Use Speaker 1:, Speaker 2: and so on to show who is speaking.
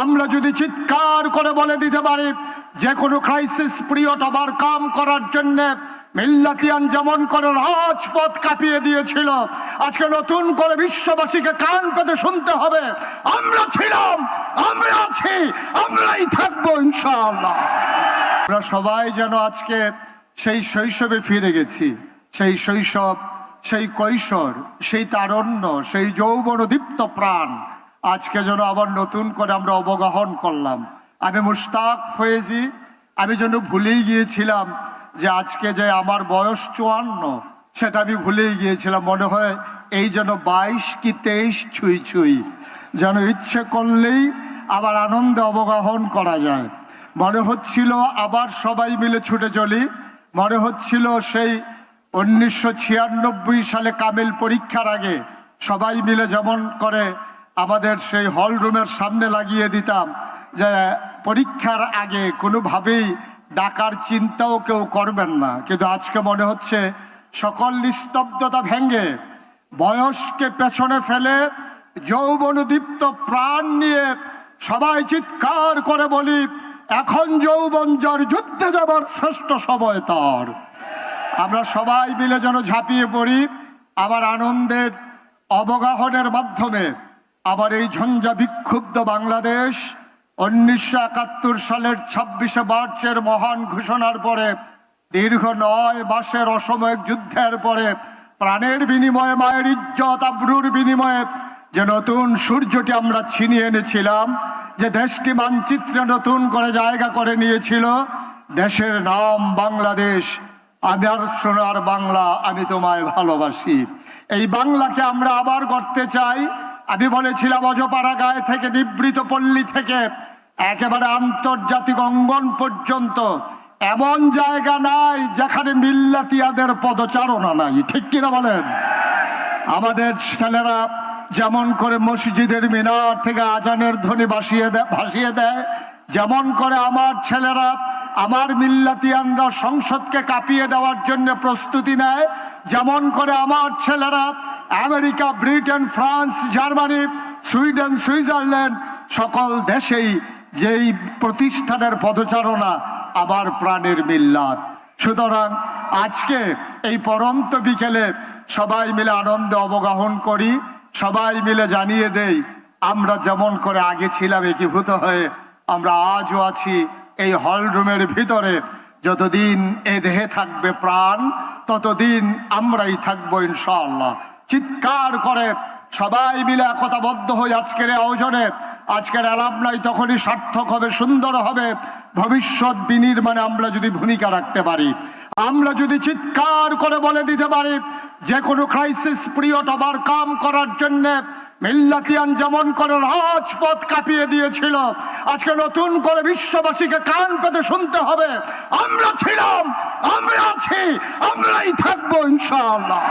Speaker 1: আমরা যদি চিৎকার করে বলে দিতে পারি, যে কোনো ক্রাইসিস পিরিয়ড আবার কাম করার জন্য মিল্লাতিয়ান যেমন করে রাজপথ কাঁপিয়ে দিয়েছিল, আজকে নতুন করে বিশ্ববাসীকে কান পেতে শুনতে হবে। আমরা ছিলাম, আমরা আছি, আমরাই থাকব ইনশাআল্লাহ। আমরা সবাই যেন আজকে সেই শৈশবে ফিরে গেছি, সেই শৈশব, সেই কৈশোর, সেই তারণ্য, সেই যৌবন দীপ্ত প্রাণ আজকে যেন আবার নতুন করে আমরা অবগাহন করলাম। আমি মুস্তাক ফয়েজি, আমি যেন ভুলেই গিয়েছিলাম যে আজকে যে আমার বয়স চুয়ান্ন, সেটা আমি ভুলেই গিয়েছিলাম। মনে হয় এই যেন বাইশ কি তেইশ ছুঁই ছুঁই। যেন ইচ্ছে করলেই আবার আনন্দে অবগাহন করা যায়। মনে হচ্ছিল আবার সবাই মিলে ছুটে চলি। মনে হচ্ছিল সেই উনিশশো ছিয়ানব্বই সালে কামিল পরীক্ষার আগে সবাই মিলে যেমন করে আমাদের সেই হল রুমের সামনে লাগিয়ে দিতাম যে পরীক্ষার আগে কোনোভাবেই ডাকার চিন্তাও কেউ করবেন না। কিন্তু আজকে মনে হচ্ছে সকল নিস্তব্ধতা ভেঙ্গে বয়সকে পেছনে ফেলে যৌবনদীপ্ত প্রাণ নিয়ে সবাই চিৎকার করে বলি, এখন যৌবন যার যুদ্ধে যাবার শ্রেষ্ঠ সময় তার। আমরা সবাই মিলে যেন ঝাঁপিয়ে পড়ি, আবার আনন্দের অবগাহনের মাধ্যমে। আবার এই ঝঞ্ঝা বিক্ষুব্ধ বাংলাদেশ উনিশশো একাত্তর সালের ছাব্বিশে মার্চের মহান ঘোষণার পরে, দীর্ঘ নয় মাসের অসাময়িক যুদ্ধের পরে, প্রাণের বিনিময়ে মায়ের ইজ্জত, আব্রুর বিনিময়ে যে নতুন সূর্যটি আমরা ছিনিয়ে এনেছিলাম, যে দেশটি মানচিত্রে নতুন করে জায়গা করে নিয়েছিল, দেশের নাম বাংলাদেশ আমার সোনার বাংলা, আমি তোমায় ভালোবাসি। এই বাংলাকে আমরা আবার করতে চাই আমি বলেছিলাম অজপাড়া গায়ে থেকে নিবৃত পল্লী থেকে একেবারে আন্তর্জাতিক অঙ্গন পর্যন্ত। এমন জায়গা নাই যেখানে মিল্লাতিয়াদের পদচারণা নাই। ঠিক কিনা বলেন? আমাদের ছেলেরা যেমন করে মসজিদের মিনার থেকে আজানের ধ্বনি ভাসিয়ে দেয় ভাসিয়ে দেয়, যেমন করে আমার ছেলেরা আমার মিল্লাতিয়ানরা সংসদকে কাঁপিয়ে দেওয়ার জন্য প্রস্তুতি নেয়, যেমন করে আমার ছেলেরা America, Britain, France, Germany, Sweden, Switzerland সকল দেশেই যেই প্রতিষ্ঠানের পদচারণা আমার প্রাণের মিল্লাত। সুতরাং আজকে এই পরন্ত বিকেলে সবাই মিলে আনন্দে অবগাহন করি, সবাই মিলে জানিয়ে দেই, আমরা যেমন করে আগে ছিলাম একীভূত হয়ে, আমরা আজও আছি এই হল রুমের ভিতরে। যতদিন এ দেহে থাকবে প্রাণ, ততদিন আমরাই থাকব ইনশাআল্লাহ। চিৎকার করে। সবাই মিলে একতাবদ্ধ হয়ে আজকের আয়োজনে, আজকের অ্যালামনাই তখনই সার্থক হবে, সুন্দর হবে। ভবিষ্যৎ বিনির্মাণে আমরা যদি ভূমিকা রাখতে পারি, আমরা যদি চিৎকার করে বলে দিতে পারি যে কোনো ক্রাইসিস পিরিয়ড আবার কাম করার জন্য মিল্লাতিয়ান যেমন করে রাজপথ কাঁপিয়ে দিয়েছিল, আজকে নতুন করে বিশ্ববাসীকে কান পেতে শুনতে হবে। আমরা ছিলাম, আমরা আছি, আমরাই থাকব ইনশাআল্লাহ।